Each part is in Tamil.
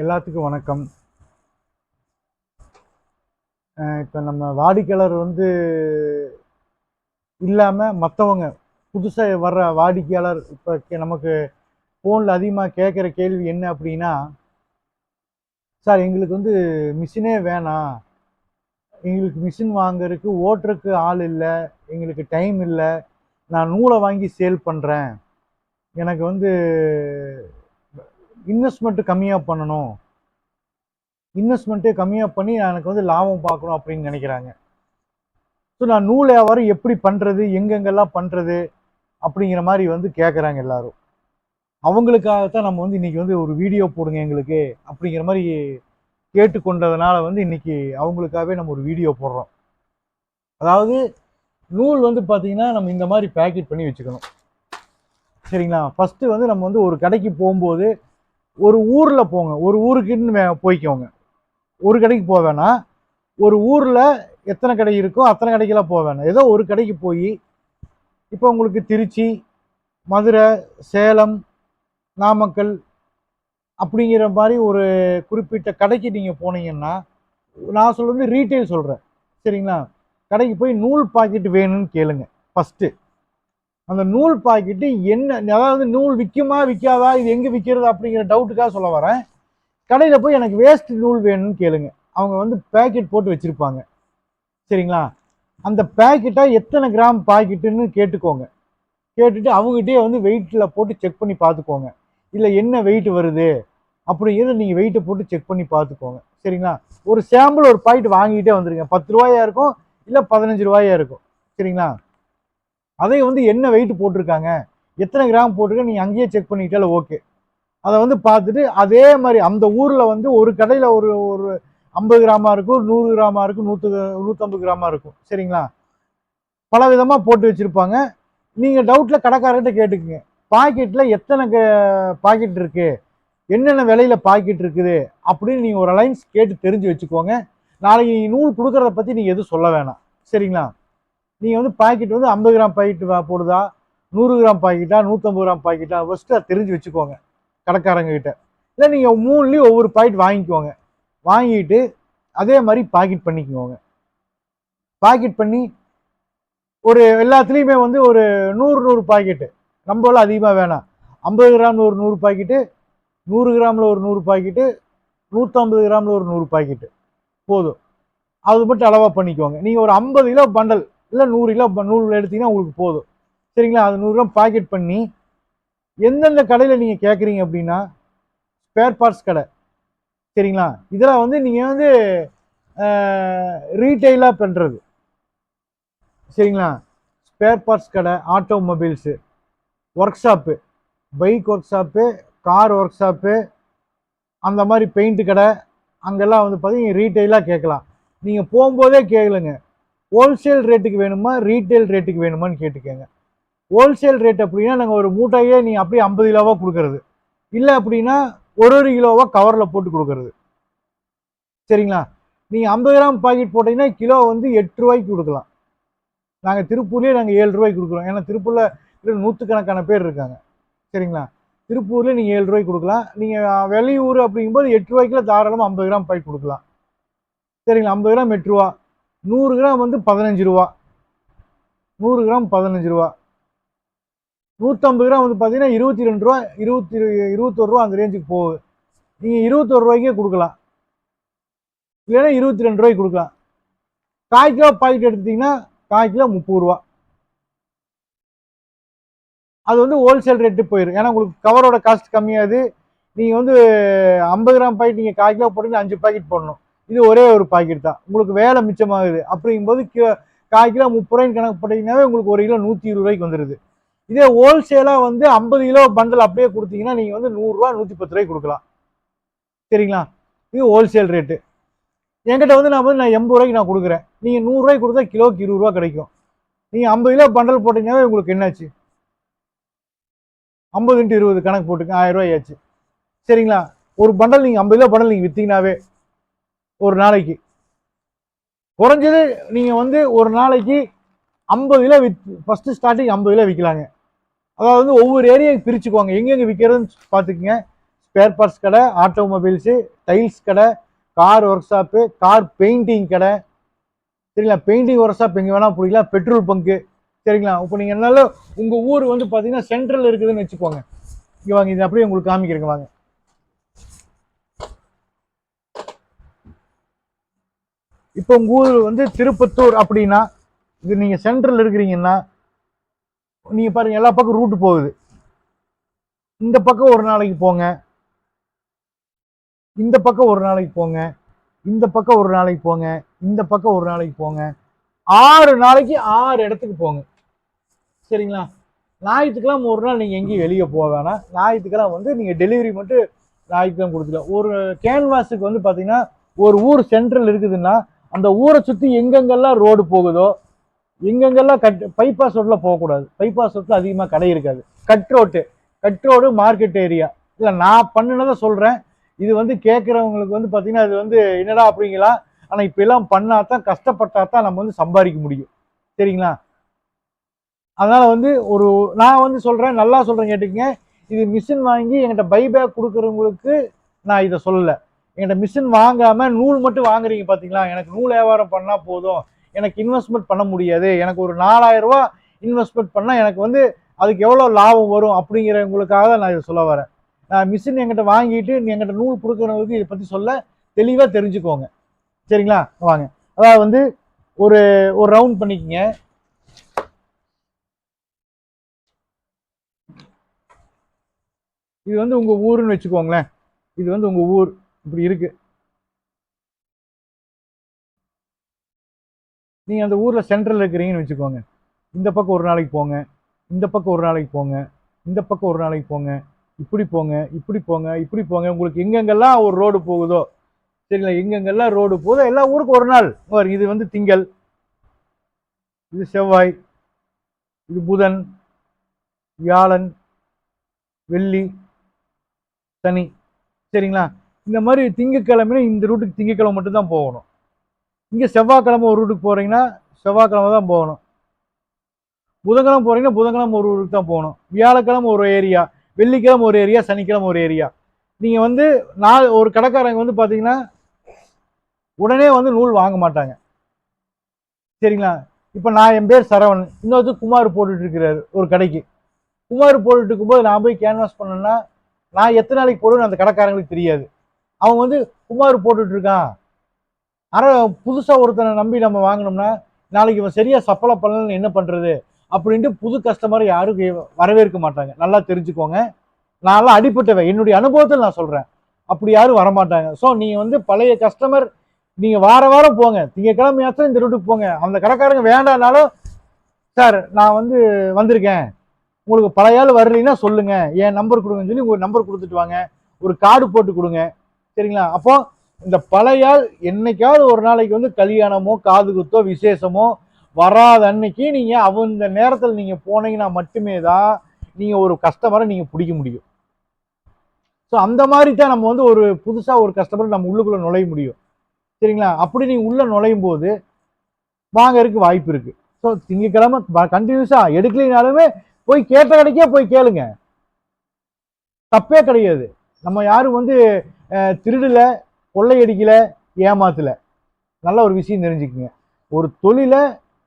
எல்லாத்துக்கும் வணக்கம். இப்போ நம்ம வாடிக்கையாளர் வந்து இல்லாமல் மற்றவங்க புதுசாக வர்ற வாடிக்கையாளர் இப்போ நமக்கு ஃபோனில் அதிகமாக கேட்குற கேள்வி என்ன அப்படின்னா சார் எங்களுக்கு வந்து மிஷினே வேணாம். எங்களுக்கு மிஷின் வாங்குறதுக்கு ஓட்டுறதுக்கு ஆள் இல்லை. எங்களுக்கு டைம் இல்லை. நான் நூலை வாங்கி சேல் பண்ணுறேன் எனக்கு வந்து இன்வெஸ்ட்மெண்ட்டு கம்மியாக பண்ணணும். இன்வெஸ்ட்மெண்ட்டே கம்மியாக பண்ணி எனக்கு வந்து லாபம் பார்க்கணும் அப்படின்னு நினைக்கிறாங்க. ஸோ நான் நூல் வியாபாரம் எப்படி பண்ணுறது எங்கெங்கெல்லாம் பண்ணுறது அப்படிங்கிற மாதிரி வந்து கேட்குறாங்க எல்லாரும். அவங்களுக்காகத்தான் நம்ம வந்து இன்னைக்கு வந்து ஒரு வீடியோ போடுங்க எங்களுக்கு அப்படிங்கிற மாதிரி கேட்டுக்கொண்டதுனால வந்து இன்றைக்கி அவங்களுக்காகவே நம்ம ஒரு வீடியோ போடுறோம். அதாவது நூல் வந்து பார்த்தீங்கன்னா நம்ம இந்த மாதிரி பேக்கெட் பண்ணி வச்சுக்கணும். சரிங்களா? ஃபஸ்ட்டு வந்து நம்ம வந்து ஒரு கடைக்கு போகும்போது ஒரு ஊரில் போங்க. ஒரு ஊருக்குன்னு வே- போய்க்கோங்க. ஒரு கடைக்கு போக வேணாம் ஒரு ஊரில் எத்தனை கடை இருக்கோ அத்தனை கடைக்கெல்லாம் போக வேணாம் ஏதோ ஒரு கடைக்கு போய் இப்போ உங்களுக்கு திருச்சி மதுரை சேலம் நாமக்கல் அப்படிங்கிற மாதிரி ஒரு குறிப்பிட்ட கடைக்கு நீங்கள் போனீங்கன்னா நான் சொல்கிறது ரீட்டைல் சொல்கிறேன் சரிங்களா? கடைக்கு போய் நூல் பாக்கெட் வேணும்னு கேளுங்க. ஃபஸ்ட்டு அந்த நூல் பாக்கெட்டு என்ன அதாவது நூல் விற்குமா விற்காதா இது எங்கே விற்கிறது அப்படிங்கிற டவுட்டுக்காக சொல்ல வரேன். கடையில் போய் எனக்கு வேஸ்ட் நூல் வேணும்னு கேளுங்க. அவங்க வந்து பேக்கெட் போட்டு வச்சுருப்பாங்க. சரிங்களா? அந்த பேக்கெட்டாக எத்தனை கிராம் பாக்கெட்டுன்னு கேட்டுக்கோங்க. கேட்டுட்டு அவங்ககிட்டயே வந்து வெயிட்டில் போட்டு செக் பண்ணி பார்த்துக்கோங்க. இல்லை என்ன வெயிட் வருது அப்படிங்கிறத நீங்கள் வெயிட்டை போட்டு செக் பண்ணி பார்த்துக்கோங்க. சரிங்களா? ஒரு சாம்பிள் ஒரு பாக்கெட் வாங்கிட்டே வந்துருங்க. பத்து ரூபாயா இருக்கும் இல்லை பதினஞ்சு ரூபாயா இருக்கும். சரிங்களா? அதை வந்து என்ன வெயிட் போட்டிருக்காங்க? எத்தனை கிராம் போட்டிருக்க? நீங்கள் அங்கேயே செக் பண்ணிக்கிட்டால ஓகே அதை வந்து பார்த்துட்டு அதே மாதிரி அந்த ஊரில் வந்து ஒரு கடையில் ஒரு ஒரு ஐம்பது கிராமா இருக்கும் நூறு கிராமா இருக்கும் நூற்று நூற்றம்பது கிராமா இருக்கும். சரிங்களா? பல விதமாக போட்டு வச்சுருப்பாங்க. நீங்கள் டவுட்டில் கடைக்காரர்கிட்ட கேட்டுக்குங்க. பாக்கெட்டில் எத்தனை பாக்கெட் இருக்குது என்னென்ன விலையில் பாக்கெட் இருக்குது? அப்படின்னு நீங்கள் ஒரு அலைன்ஸ் கேட்டு தெரிஞ்சு வச்சுக்கோங்க. நாளைக்கு நூல் கொடுக்குறத பற்றி நீங்கள் எதுவும் சொல்ல வேணாம். சரிங்களா? நீங்கள் வந்து பாக்கெட் வந்து ஐம்பது கிராம் பாக்கெட் போடுதா? நூறு கிராம் பாக்கெட்டா நூற்றம்பது கிராம் பாக்கெட்டா ஃபஸ்ட்டு அதை தெரிஞ்சு வச்சுக்கோங்க கடைக்காரங்க கிட்ட. இல்லை நீங்கள் மூணுலேயும் ஒவ்வொரு பாக்கெட் வாங்கிக்கோங்க. வாங்கிட்டு அதே மாதிரி பாக்கெட் பண்ணிக்குவோங்க பாக்கெட் பண்ணி ஒரு எல்லாத்துலேயுமே வந்து ஒரு நூறு நூறு பாக்கெட்டு நம்மளால் அதிகமாக வேணாம். ஐம்பது கிராமில் ஒரு நூறு பாக்கெட்டு நூறு கிராமில் ஒரு நூறு பாக்கெட்டு நூற்றம்பது கிராமில் ஒரு நூறு பாக்கெட்டு போதும். அது மட்டும் அளவாக பண்ணிக்கோங்க. நீங்கள் ஒரு ஐம்பது கிலோ பண்டல் இல்லை நூறு கிலோ நூல் எடுத்தீங்கன்னா உங்களுக்கு போதும். சரிங்களா? அது நூறு பாக்கெட் பண்ணி எந்தெந்த கடையில் நீங்கள் கேட்குறீங்க அப்படின்னா ஸ்பேர் பார்ட்ஸ் கடை. சரிங்களா? இதெல்லாம் வந்து நீங்கள் வந்து ரீட்டெயிலாக பண்ணுறது சரிங்களா? ஸ்பேர் பார்ட்ஸ் கடை automobiles workshop bike workshop car workshop அந்த மாதிரி பெயிண்ட் கடை அங்கெல்லாம் வந்து பார்த்தீங்கன்னா ரீட்டெயிலாக கேட்கலாம். நீங்கள் போகும்போதே கேளுங்க. ஹோல்சேல் ரேட்டுக்கு வேணுமா ரீட்டைல் ரேட்டுக்கு வேணுமான்னு கேட்டுக்கோங்க. ஹோல்சேல் ரேட் அப்படின்னா நாங்கள் ஒரு மூட்டையே நீங்கள் அப்படியே ஐம்பது கிலோவாக கொடுக்கறது. இல்லை அப்படின்னா ஒரு ஒரு கிலோவாக கவரில் போட்டு கொடுக்கறது. சரிங்களா? நீங்கள் ஐம்பது கிராம் பாக்கெட் போட்டிங்கன்னா கிலோ வந்து எட்டு ரூபாய்க்கு கொடுக்கலாம். நாங்கள் திருப்பூர்லேயே நாங்கள் ஏழு ரூபாய்க்கு கொடுக்குறோம். ஏன்னா திருப்பூரில் நூற்றுக்கணக்கான பேர் இருக்காங்க. சரிங்களா? திருப்பூர்லேயே நீங்கள் ஏழு ரூபாய்க்கு கொடுக்கலாம். நீங்கள் வெளியூர் அப்படிங்கும்போது எட்டு ரூபாய்க்குள்ள தாராளமாக ஐம்பது கிராம் பாக்கெட் கொடுக்கலாம். சரிங்களா? ஐம்பது கிராம் எட்டு ரூபா. நூறு கிராம் வந்து பதினஞ்சு ரூபா. நூறு கிராம் பதினஞ்சு ரூபா. நூற்றம்பது கிராம் வந்து பார்த்தீங்கன்னா இருபத்தி ரெண்டு ரூபா இருபத்தி இருபத்தொரு ரூபா அந்த ரேஞ்சுக்கு போகுது. நீங்கள் இருபத்தொரு ரூபாய்க்கே கொடுக்கலாம். இல்லைன்னா இருபத்தி ரெண்டு ரூபாய்க்கு கொடுக்கலாம். காய் கிலோ பாக்கெட் எடுத்துட்டிங்கன்னா காய் கிலோ முப்பது ரூபா. அது வந்து ஹோல்சேல் ரேட்டு போயிடும் ஏன்னா உங்களுக்கு கவரோட காஸ்ட் கம்மியாது. நீங்கள் வந்து ஐம்பது கிராம் பாக்கெட் நீங்கள் கால் கிலோ போட்டீங்கன்னா அஞ்சு பாக்கெட் போடணும். இது ஒரே ஒரு பாக்கெட் தான். உங்களுக்கு வேலை மிச்சமாகுது. அப்படிங்கும்போது கிலோ கால் கிலோ முப்பது ரூபாய்க்கு கணக்கு போட்டீங்கனாவே உங்களுக்கு ஒரு கிலோ நூற்றி இருபது ரூபாய்க்கு வந்துடுது இதே ஹோல்சேலாக வந்து ஐம்பது கிலோ பண்டல் அப்படியே கொடுத்தீங்கன்னா நீங்கள் வந்து நூறுரூவா நூற்றி பத்து ரூபாய்க்கு கொடுக்கலாம். சரிங்களா? இது ஹோல்சேல் ரேட்டு என்கிட்ட வந்து நான் வந்து நான் எண்பது ரூபாய்க்கு நான் கொடுக்குறேன். நீங்கள் நூறுரூவாய்க்கு கொடுத்தா கிலோக்கு இருபது ரூபா கிடைக்கும். நீங்கள் ஐம்பது கிலோ பண்டல் போட்டிங்கன்னாவே உங்களுக்கு என்னாச்சு? ஐம்பது இன்ட்டு இருபது கணக்கு போட்டுங்க ஆயிரம் ரூபாய் ஆச்சு. சரிங்களா? ஒரு பண்டல் நீங்கள் ஐம்பது கிலோ பண்டல் நீங்கள் விற்றீங்கனாவே ஒரு நாளைக்கு. குறைஞ்சது நீங்கள் வந்து ஒரு நாளைக்கு ஐம்பது கிலோ வித் ஃபஸ்ட்டு ஸ்டார்டிங் ஐம்பது கிலோ விற்கலாங்க அதாவது வந்து ஒவ்வொரு ஏரியாவுக்கு பிரிச்சுக்குவாங்க. எங்கெங்கே விற்கிறதுன்னு பார்த்துக்குங்க. ஸ்பேர் பார்ட்ஸ் கடை ஆட்டோமொபைல்ஸு டைல்ஸ் கடை car workshop car painting கடை. சரிங்களா? பெயிண்டிங் ஒர்க் ஷாப் எங்கே வேணால் பிடிக்கலாம். பெட்ரோல் பங்க்கு சரிங்களா? இப்போ நீங்கள் என்னால் உங்கள் ஊர் வந்து பார்த்தீங்கன்னா சென்ட்ரல் இருக்குதுன்னு வச்சுக்கோங்க. இங்கே வாங்க இது அப்படியே உங்களுக்கு காமிக்கிறேங்க வாங்க. இப்போ உங்கள் ஊர் வந்து திருப்பத்தூர் அப்படின்னா இது நீங்கள் சென்ட்ரல் இருக்கிறீங்கன்னா நீங்கள் பாருங்க எல்லா பக்கம் ரூட்டு போகுது. இந்த பக்கம் ஒரு நாளைக்கு போங்க. இந்த பக்கம் ஒரு நாளைக்கு போங்க. இந்த பக்கம் ஒரு நாளைக்கு போங்க. இந்த பக்கம் ஒரு நாளைக்கு போங்க. ஆறு நாளைக்கு ஆறு இடத்துக்கு போங்க. சரிங்களா? ஞாயிற்றுக்கெல்லாம் ஒரு நாள் நீங்கள் எங்கேயும் வெளியே போக வேணாம். ஞாயிற்றுக்கெல்லாம் வந்து நீங்கள் டெலிவரி மட்டும் ஞாயிற்றுக்கிழமை கொடுத்துக்கலாம். ஒரு கேன்வாஸுக்கு வந்து பார்த்தீங்கன்னா ஒரு ஊர் சென்ட்ரல் இருக்குதுன்னா அந்த ஊரை சுற்றி எங்கெங்கெல்லாம் ரோடு போகுதோ எங்கெங்கெல்லாம் கட் பைபாஸ் ரோட்டில் போகக்கூடாது. பைபாஸ் ரோட்டில் அதிகமாக கடை இருக்காது. Cut road cut road market area இல்லை நான் பண்ணினதை சொல்கிறேன் இது வந்து கேட்குறவங்களுக்கு வந்து பார்த்தீங்கன்னா இது வந்து என்னடா அப்படிங்களா? ஆனால் இப்பெல்லாம் பண்ணால் தான் கஷ்டப்பட்டா தான் நம்ம வந்து சம்பாதிக்க முடியும். சரிங்களா? அதனால் வந்து ஒரு நான் வந்து சொல்கிறேன் நல்லா சொல்கிறேன் கேட்டுக்கங்க. இது மிஷின் வாங்கி என்கிட்ட பைபேக் கொடுக்குறவங்களுக்கு நான் இதை சொல்லலை. என்கிட்ட மிஷின் வாங்காமல் நூல் மட்டும் வாங்குறீங்க பார்த்தீங்களா எனக்கு நூல் வியாபாரம் பண்ணால் போதும். எனக்கு இன்வெஸ்ட்மெண்ட் பண்ண முடியாது. எனக்கு ஒரு நாலாயிரரூவா இன்வெஸ்ட்மெண்ட் பண்ணால் எனக்கு வந்து அதுக்கு எவ்வளோ லாபம் வரும் அப்படிங்கிறவங்களுக்காக தான் நான் இதை சொல்ல வரேன். நான் மிஷின் என்கிட்ட வாங்கிட்டு நீ என்கிட்ட நூல் கொடுக்குறவங்களுக்கு இதை பற்றி சொல்ல தெளிவாக தெரிஞ்சுக்கோங்க. சரிங்களா? வாங்க. அதாவது வந்து ஒரு ஒரு ரவுண்ட் பண்ணிக்கோங்க. இது வந்து உங்கள் ஊருன்னு வச்சுக்கோங்களேன். இது வந்து உங்கள் ஊர். இப்படி இருக்கு. நீங்கள் அந்த ஊரில் சென்ட்ரல் இருக்கிறீங்கன்னு வச்சுக்கோங்க. இந்த பக்கம் ஒரு நாளைக்கு போங்க. இந்த பக்கம் ஒரு நாளைக்கு போங்க. இந்த பக்கம் ஒரு நாளைக்கு போங்க. இப்படி போங்க இப்படி போங்க இப்படி போங்க. உங்களுக்கு எங்கெங்கெல்லாம் ஒரு ரோடு போகுதோ சரிங்களா? எங்கெங்கெல்லாம் ரோடு போகுதோ எல்லா ஊருக்கும் ஒரு நாள். இது வந்து திங்கள். இது செவ்வாய். இது புதன். வியாழன். வெள்ளி. சனி. சரிங்களா? இந்த மாதிரி திங்கக்கிழமை இந்த ரூட்டுக்கு திங்கக்கிழமை மட்டும்தான் போகணும். இங்கே செவ்வாய்க்கிழமை ஒரு ரூட்டுக்கு போகிறீங்கன்னா செவ்வாய்க்கிழமை தான் போகணும். புதன்கிழமை போகிறீங்கன்னா புதன்கிழமை ஒரு ரூட்டுக்கு தான் போகணும். வியாழக்கிழமை ஒரு ஏரியா வெள்ளிக்கிழமை ஒரு ஏரியா சனிக்கிழமை ஒரு ஏரியா. நீங்கள் வந்து நாலு ஒரு கடைக்காரங்க வந்து பார்த்தீங்கன்னா உடனே வந்து நூல் வாங்க மாட்டாங்க. சரிங்களா? இப்போ நான் என் பேர் சரவணன். இன்னொருத்தர் குமார் போட்டுட்ருக்கிறாரு ஒரு கடைக்கு. குமார் போட்டுட்டு இருக்கும்போது நான் போய் கேன்வாஸ் பண்ணேன்னா நான் எத்தனை நாளைக்கு போடுவேன்னு அந்த கடைக்காரங்களுக்கு தெரியாது. அவன் வந்து குமார் போட்டுட்ருக்கான் அரை புதுசாக ஒருத்தனை நம்பி நம்ம வாங்கினோம்னா நாளைக்கு இவன் சரியாக சப்பலை பண்ணலன்னு என்ன பண்ணுறது அப்படின்ட்டு புது கஸ்டமர் யாரும் வரவேற்க மாட்டாங்க. நல்லா தெரிஞ்சுக்கோங்க. நான்லாம் அடிப்பட்டவன் என்னுடைய அனுபவத்தில் நான் சொல்கிறேன் அப்படி யாரும் வரமாட்டாங்க. ஸோ நீங்கள் வந்து பழைய கஸ்டமர் நீங்கள் வார வாரம் போங்க. திங்கக்கிழமையாச்சும் இந்த ரூட்டுக்கு போங்க. அந்த கடைக்காரங்க வேண்டாம்னாலும் சார் நான் வந்து வந்திருக்கேன். உங்களுக்கு பழைய ஆள் வரலைன்னா சொல்லுங்கள் என் நம்பர் கொடுங்கன்னு சொல்லி ஒரு நம்பர் கொடுத்துட்டு வாங்க. ஒரு கார்டு போட்டு கொடுங்க. சரிங்களா அப்போ இந்த பழைய ஆள் என்னைக்காவது ஒரு நாளைக்கு வந்து கல்யாணமோ காது குத்தோ விசேஷமோ வராத அன்னைக்கு நீங்க அந்த நேரத்தில் நீங்கள் போனீங்கன்னா மட்டுமே தான் நீங்கள் ஒரு கஸ்டமரை நீங்கள் பிடிக்க முடியும். ஸோ அந்த மாதிரி தான் நம்ம வந்து ஒரு புதுசாக ஒரு கஸ்டமர் நம்ம உள்ளுக்குள்ளே நுழைய முடியும். சரிங்களா? அப்படி நீங்கள் உள்ளே நுழையும் போது வாங்கறதுக்கு வாய்ப்பு இருக்குது ஸோ திங்கக்கிழமை கண்டினியூஸாக எடுக்கலைனாலுமே போய் கேட்ட கடைக்கே போய் கேளுங்க. தப்பே கிடையாது. நம்ம யாரும் வந்து திருடலை கொள்ளையடிக்கலை ஏமாத்தலை. நல்ல ஒரு விஷயம் தெரிஞ்சுக்குங்க. ஒரு தொழிலை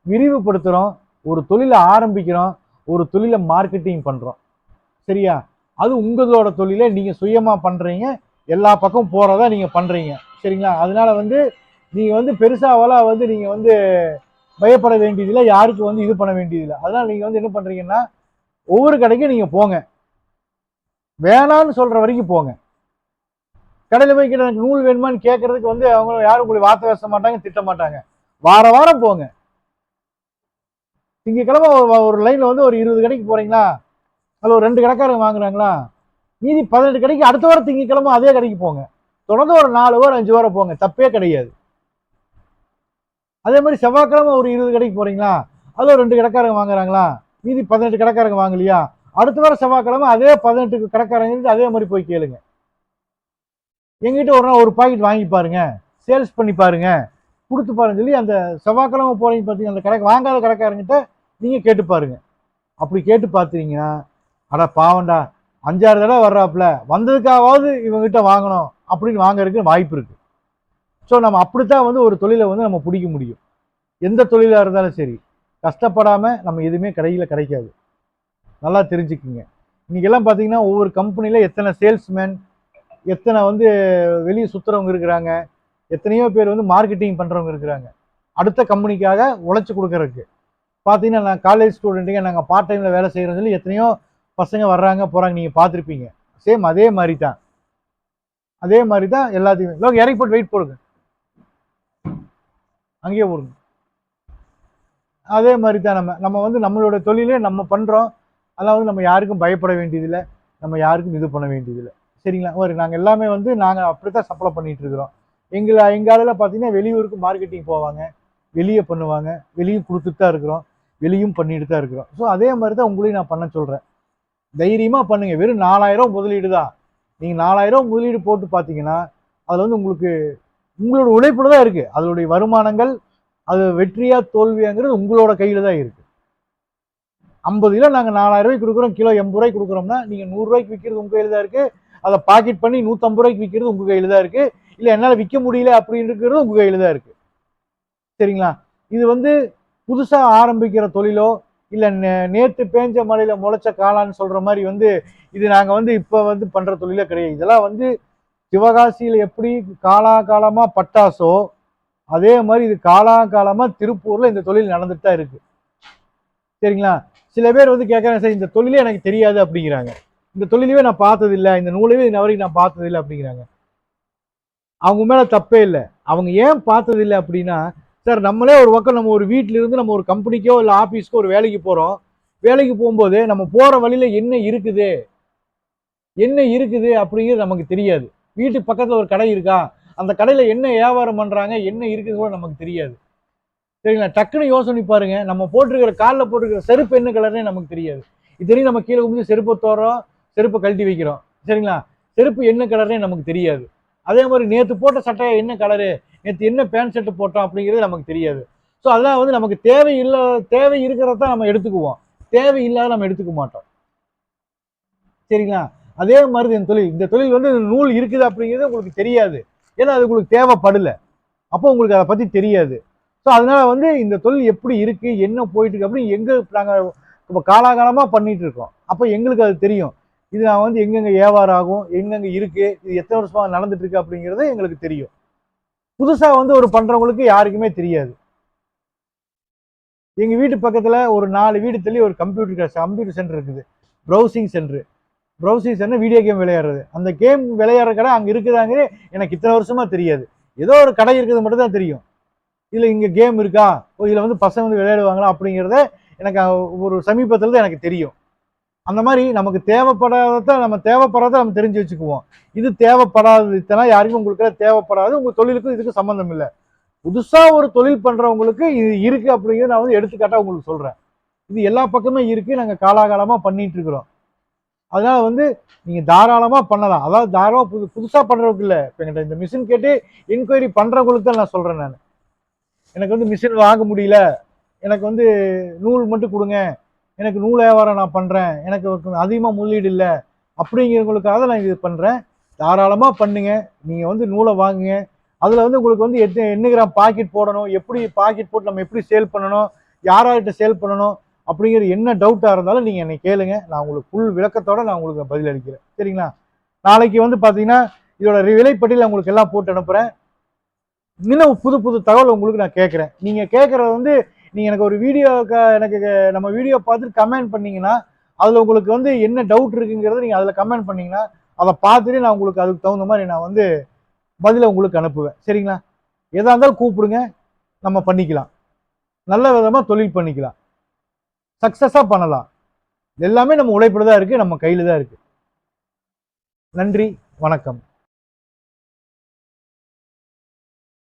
விரிவுபடுத்துகிறோம் ஒரு தொழிலை ஆரம்பிக்கிறோம் ஒரு தொழிலை மார்க்கெட்டிங் பண்ணுறோம் சரியா? அது உங்களோட தொழிலை நீங்கள் சுயமாக பண்ணுறீங்க எல்லா பக்கம் போகிறதா நீங்கள் பண்ணுறீங்க சரிங்களா? அதனால வந்து நீங்கள் வந்து பெருசாவெல்லாம் வந்து நீங்கள் வந்து பயப்பட வேண்டியதில்லை யாருக்கு வந்து இது பண்ண வேண்டியதில்லை. அதனால் நீங்கள் வந்து என்ன பண்ணுறீங்கன்னா ஒவ்வொரு கடைக்கும் நீங்கள் போங்க. வேணான்னு சொல்கிற வரைக்கும் போங்க. கடையில் போய் கிட்ட எனக்கு நூல் வேணுமான்னு கேட்கறதுக்கு வந்து அவங்க யாரும் உங்களை வார்த்தை பேச மாட்டாங்க திட்ட மாட்டாங்க. வார வாரம் போங்க. திங்கக்கிழமை ஒரு- லைனில் வந்து ஒரு இருபது கடைக்கு போகிறீங்களா அதில் ஒரு ரெண்டு கடைக்காரங்க வாங்குறாங்களா? மீதி பதினெட்டு கடைக்கு அடுத்த வாரம் திங்கக்கிழமை அதே கடைக்கு போங்க. தொடர்ந்து ஒரு நாலு வாரம் அஞ்சு வாரம் போங்க. தப்பே கிடையாது. அதே மாதிரி செவ்வாய்க்கிழமை ஒரு இருபது கடைக்கு போகிறீங்களா அதில் ஒரு ரெண்டு கடைக்காரங்க வாங்குறாங்களா? மீதி பதினெட்டு கடைக்காரங்க வாங்கலையா? அடுத்த வாரம் செவ்வாய்க்கிழமை அதே பதினெட்டு கடைக்காரங்க அதே மாதிரி போய் கேளுங்க. எங்கிட்ட ஒரு நாள் ஒரு பாக்கெட் வாங்கி பாருங்க சேல்ஸ் பண்ணி பாருங்க கொடுத்து பாருங்க சொல்லி அந்த செவ்வாய்க்கிழமை போறீங்க பார்த்தீங்கன்னா அந்த கடைக்கு வாங்காத கடைக்காரங்கிட்ட நீங்கள் கேட்டு பாருங்க. அப்படி கேட்டு பார்த்தீங்கன்னா அட பாவண்டா அஞ்சாறு தடவை வர்றாப்புல வந்ததுக்காவது இவங்ககிட்ட வாங்கணும் அப்படின்னு வாங்கறதுக்கு வாய்ப்பு இருக்கு. ஸோ நம்ம அப்படித்தான் வந்து ஒரு தொழிலை வந்து நம்ம பிடிக்க முடியும். எந்த தொழிலாக இருந்தாலும் சரி கஷ்டப்படாமல் நம்ம எதுவுமே கடையில் கிடைக்காது. நல்லா தெரிஞ்சுக்குங்க. இன்றைக்கெல்லாம் பார்த்தீங்கன்னா ஒவ்வொரு கம்பெனியில் எத்தனை சேல்ஸ்மேன் எத்தனை வந்து வெளியே சுற்றுறவங்க இருக்கிறாங்க எத்தனையோ பேர் வந்து மார்க்கெட்டிங் பண்ணுறவங்க இருக்கிறாங்க. அடுத்த கம்பெனிக்காக உழைச்சி கொடுக்கறதுக்கு. பார்த்தீங்கன்னா நான் காலேஜ் ஸ்டூடெண்ட்டுங்க நாங்கள் பார்ட் டைமில் வேலை செய்கிறோம் சொல்லி எத்தனையோ பசங்க வர்றாங்க போகிறாங்க நீங்கள் பார்த்துருப்பீங்க சேம் அதே மாதிரி தான் அதே மாதிரி தான் எல்லாத்தையும். லோக இறக்கி போட்டு வெயிட் போடுங்க. அங்கேயே போடுங்க. அதே மாதிரி தான் நம்ம நம்ம வந்து நம்மளோட தொழிலே நம்ம பண்ணுறோம் அதெல்லாம் வந்து நம்ம யாருக்கும் பயப்பட வேண்டியதில்லை. நம்ம யாருக்கும் இது பண்ண வேண்டியதில்லை. சரிங்களா? ஒரு நாங்கள் எல்லாமே வந்து நாங்கள் அப்படி தான் சப்ளை பண்ணிட்டு இருக்கிறோம். எங்களை எங்கால பார்த்தீங்கன்னா வெளியூருக்கு மார்க்கெட்டிங் போவாங்க. வெளியே பண்ணுவாங்க. வெளியும் கொடுத்துட்டு தான் இருக்கிறோம். வெளியும் பண்ணிட்டு தான் இருக்கிறோம். ஸோ அதே மாதிரி தான் உங்களையும் நான் பண்ண சொல்கிறேன் தைரியமாக பண்ணுங்கள் வெறும் நாலாயிரம் முதலீடு தான். நீங்கள் நாலாயிரம் முதலீடு போட்டு பார்த்தீங்கன்னா அதில் வந்து உங்களுக்கு உங்களோட உழைப்பில் தான் இருக்குது அதனுடைய வருமானங்கள் அது வெற்றியா தோல்வியாங்கிறது உங்களோட கையில் தான் இருக்குது ஐம்பது கிலோ நாங்கள் நாலாயிரம் ரூபாய்க்கு கொடுக்குறோம். கிலோ எண்பது ரூபாய்க்கு கொடுக்குறோம்னா நீங்கள் நூறுரூவாய்க்கு விற்கிறது உங்கள் கையில் தான் இருக்குது அதை பாக்கெட் பண்ணி நூற்றம்பது ரூபாய்க்கு விற்கிறது உங்கள் கையில் தான் இருக்குது இல்லை என்னால் விற்க முடியல அப்படின்றது உங்கள் கையில் தான் இருக்குது சரிங்களா? இது வந்து புதுசாக ஆரம்பிக்கிற தொழிலோ இல்லை நேற்று பேஞ்ச மழையில் முளைச்ச காளான்னு சொல்கிற மாதிரி வந்து இது நாங்கள் வந்து இப்போ வந்து பண்ணுற தொழிலே கிடையாது. இதெல்லாம் வந்து சிவகாசியில் எப்படி காலாகாலமாக பட்டாசோ அதே மாதிரி இது காலாகாலமாக திருப்பூரில் இந்த தொழில் நடந்துட்டு தான் இருக்குது சரிங்களா? சில பேர் வந்து கேட்குறாங்க சார் இந்த தொழிலே எனக்கு தெரியாது அப்படிங்கிறாங்க. இந்த தொழிலையே நான் பார்த்ததில்லை இந்த நூலவே இன்ன வரைக்கும் நான் பார்த்ததில்லை அப்படிங்கிறாங்க. அவங்க மேலே தப்பே இல்லை. அவங்க ஏன் பார்த்ததில்லை அப்படின்னா சார் நம்மளே ஒரு பக்கம் நம்ம ஒரு வீட்டிலிருந்து நம்ம ஒரு கம்பெனிக்கோ இல்லை ஆஃபீஸ்க்கோ ஒரு வேலைக்கு போகிறோம் வேலைக்கு போகும்போது நம்ம போகிற வழியில் என்ன இருக்குது? என்ன இருக்குது அப்படிங்கிறது நமக்கு தெரியாது. வீட்டு பக்கத்தில் ஒரு கடை இருக்கா? அந்த கடையில் என்ன வியாபாரம் பண்ணுறாங்க என்ன இருக்குது கூட நமக்கு தெரியாது. சரிங்களா? டக்குன்னு யோசனை பாருங்க. நம்ம போட்டிருக்கிற காலில் போட்டிருக்கிற செருப்பு என்ன கலர்னே நமக்கு தெரியாது. இத்தனையும் நம்ம கீழே குமிஞ்சு செருப்பை தோறோம். செருப்பை கழட்டி வைக்கிறோம். சரிங்களா? செருப்பு என்ன கலர்னே நமக்கு தெரியாது. அதே மாதிரி நேற்று போட்ட சட்டையை என்ன கலரு நேற்று என்ன பேண்ட் ஷர்ட் போட்டோம் அப்படிங்கிறது நமக்கு தெரியாது. ஸோ அதெல்லாம் வந்து நமக்கு தேவை இல்லை தேவை இருக்கிறத நம்ம எடுத்துக்குவோம். தேவை இல்லாத நம்ம எடுத்துக்க மாட்டோம். சரிங்களா? அதே மாதிரி இந்த தொழில் இந்த தொழில் வந்து நூல் இருக்குது அப்படிங்கிறது உங்களுக்கு தெரியாது. ஏன்னா அது உங்களுக்கு தேவைப்படலை. அப்போ உங்களுக்கு அதை பற்றி தெரியாது. ஸோ அதனால் வந்து இந்த தொழில் எப்படி இருக்குது என்ன போயிட்டுருக்கு அப்படின்னு எங்கே நாங்கள் இப்போ காலாகாலமாக பண்ணிகிட்டு இருக்கோம். அப்போ எங்களுக்கு அது தெரியும். இது நான் வந்து எங்கெங்கே வியாபாரம் ஆகும் எங்கெங்கே இருக்குது இது எத்தனை வருஷமாக நடந்துட்டுருக்கு அப்படிங்கிறது எங்களுக்கு தெரியும். புதுசாக வந்து ஒரு பண்ணுறவங்களுக்கு யாருக்குமே தெரியாது. எங்கள் வீட்டு பக்கத்தில் ஒரு நாலு வீடு தள்ளி ஒரு கம்ப்யூட்டர் கம்ப்யூட்டர் சென்டர் இருக்குது. Browsing center browsing center video game விளையாடுறது. அந்த கேம் விளையாடுற கடை அங்கே இருக்குதாங்க எனக்கு இத்தனை வருஷமாக தெரியாது. ஏதோ ஒரு கடை இருக்குது மட்டும் தான் தெரியும். இதில் இங்கே கேம் இருக்கா? ஓ வந்து பசங்க வந்து விளையாடுவாங்களா அப்படிங்கிறத எனக்கு ஒரு சமீபத்தில் தான் எனக்கு தெரியும். அந்த மாதிரி நமக்கு தேவைப்படாதத நம்ம தேவைப்படாத நம்ம தெரிஞ்சு வச்சுக்குவோம். இது தேவைப்படாதது இத்தனை யாருக்கும் உங்களுக்கு தேவைப்படாது. உங்கள் தொழிலுக்கும் இதுக்கு சம்மந்தம் இல்லை. புதுசாக ஒரு தொழில் பண்ணுறவங்களுக்கு இது இருக்குது அப்படிங்கிறத நான் வந்து எடுத்துக்காட்டாக உங்களுக்கு சொல்கிறேன் இது எல்லா பக்கமே இருக்குது நாங்கள் காலாகாலமாக பண்ணிகிட்டு இருக்கிறோம். அதனால் வந்து நீங்கள் தாராளமாக பண்ணலாம். அதாவது தாராளமாக புது புதுசாக பண்ணுறவங்க இல்லை. இப்போ என்கிட்ட இந்த மிஷின் கேட்டு என்கொயரி பண்ணுறவங்களுக்கு தான் நான் சொல்கிறேன் நான். எனக்கு வந்து மிஷின் வாங்க முடியல. எனக்கு வந்து நூல் மட்டும் கொடுங்க. எனக்கு நூல் வியாபாரம் நான் பண்ணுறேன் எனக்கு அதிகமாக முதலீடு இல்லை அப்படிங்கிறவங்களுக்காக நான் இது பண்ணுறேன் தாராளமாக பண்ணுங்க. நீங்கள் வந்து நூலை வாங்குங்க. அதில் வந்து உங்களுக்கு வந்து எத்தனை என்ன கிராம் பாக்கெட் போடணும் எப்படி பாக்கெட் போட்டு நம்ம எப்படி சேல் பண்ணணும் யார்கிட்ட சேல் பண்ணணும் அப்படிங்கிற என்ன டவுட்டாக இருந்தாலும் நீங்கள் என்னை கேளுங்க. நான் உங்களுக்கு ஃபுல் விளக்கத்தோடு நான் உங்களுக்கு பதில் அளிக்கிறேன். சரிங்களா? நாளைக்கு வந்து பார்த்தீங்கன்னா இதோட விலைப்பட்டியல் உங்களுக்கு எல்லாம் போட்டு அனுப்புகிறேன் இன்னும் புது புது தகவல் உங்களுக்கு நான் கேட்குறேன். நீங்கள் கேட்குறது வந்து நீங்கள் எனக்கு ஒரு வீடியோ எனக்கு நம்ம வீடியோ பார்த்துட்டு கமெண்ட் பண்ணீங்கன்னா அதில் உங்களுக்கு வந்து என்ன டவுட் இருக்குங்கிறத நீங்கள் அதில் கமெண்ட் பண்ணீங்கன்னா அதை பார்த்துட்டு நான் உங்களுக்கு அதுக்கு தகுந்த மாதிரி நான் வந்து பதிலை உங்களுக்கு அனுப்புவேன். சரிங்களா? எதாக இருந்தாலும் கூப்பிடுங்க. நம்ம பண்ணிக்கலாம். நல்ல விதமாக தொழில் பண்ணிக்கலாம். சக்ஸஸாக பண்ணலாம். எல்லாமே நம்ம உழைப்பில் தான் இருக்குது நம்ம கையில் தான் இருக்குது நன்றி வணக்கம்.